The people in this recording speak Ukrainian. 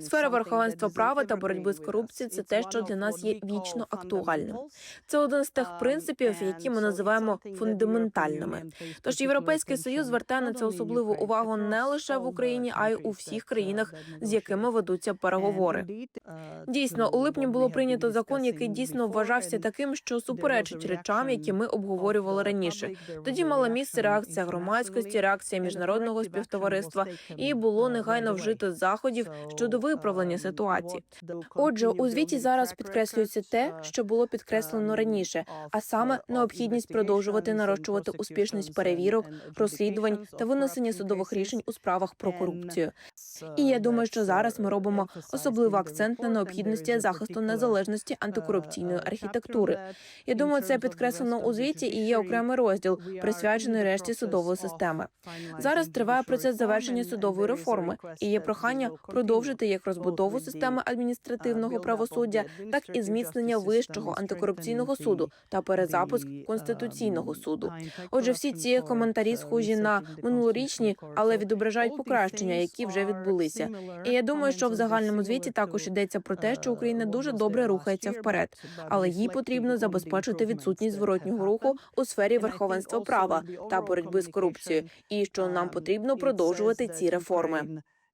Сфера верховенства права та боротьби з корупцією це те, що для нас є вічно актуальним. Це один з тих принципів, які ми називаємо фундаментальними. Тож європейський союз звертає на це особливу увагу не лише в Україні, а й у всіх країнах, з якими ведуться переговори. Дійсно, у липні було прийнято закон, який дійсно вважався таким, що суперечить речам, які ми обговорювали раніше. Тоді мала місце реакція громадськості, реакція міжнародного співтовариства, і було негайно вжито заходів щодо виправлення ситуації. Отже, у звіті зараз підкреслюється те, що було підкреслено раніше, а саме необхідність продовжувати нарощувати успішність перевірок, розслідувань та винесення судових рішень у справах про корупцію. І я думаю, що зараз ми робимо особливий акцент на необхідності захисту незалежності антикорупційної архітектури. Я думаю, це підкреслено у звіті і є окремий розділ, присвячений решті судової системи. Зараз триває процес завершення судової реформи, і є прохання продовжити як розбудову системи адміністративного правосуддя, так і зміцнення вищого антикорупційного суду та перезапуск конституційного суду. Отже, всі ці коментарі схожі на минулорічні, але відображають покращення, які вже відбулися. І я думаю, що в загальному звіті також йдеться про те, що Україна дуже добре рухається вперед, але їй потрібно забезпечити відсутність зворотнього руху у сфері верховенства права та боротьби з корупцією, і що нам потрібно продовжувати ці реформи.